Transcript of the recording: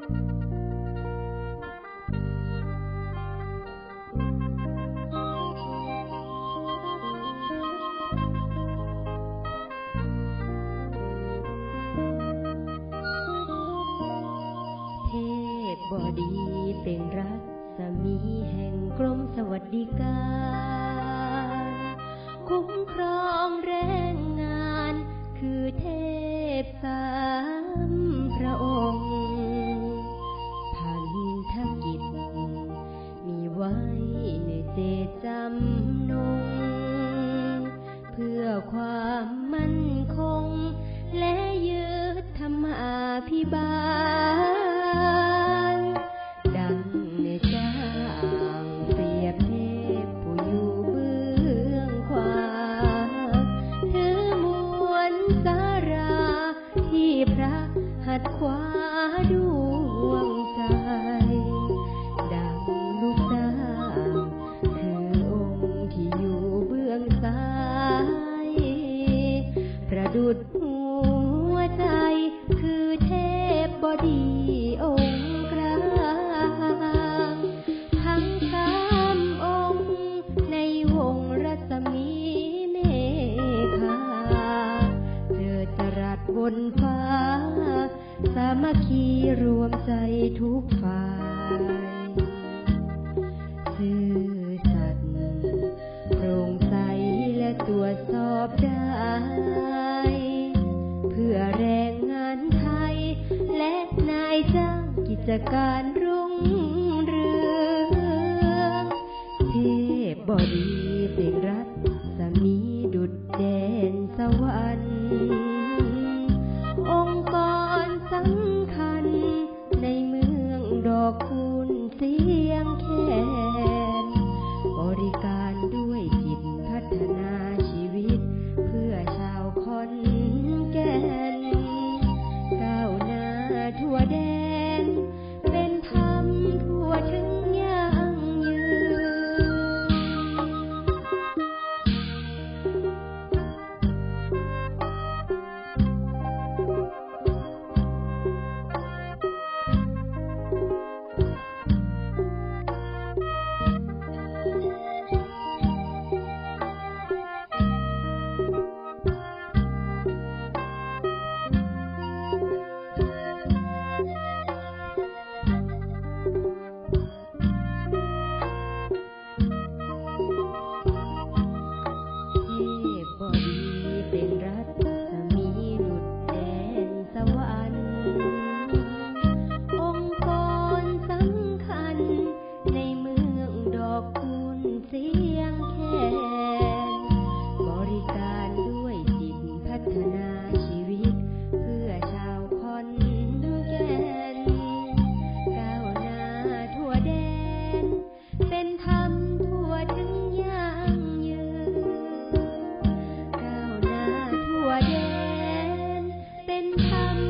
เทพบดีเป็นรัศมีแห่งกรมสวัสดิการ คุ้มครอง เจตจำนง เพื่อความมั่นคง และยึดธรรมาภิบาล ดังในจ้างเปรียบเทพผู้อยู่เบื้องขวาถือมวลสาราที่พระหัตถ์ขวาดว คีรวมใจทุกฝ่ายซื่อสัตย์โปร่งใสและตรวจสอบได้ เพื่อแรงงานไทย และนายจ้างกิจการรุ่งเรืองเทพบดี แดนเป็นธรรม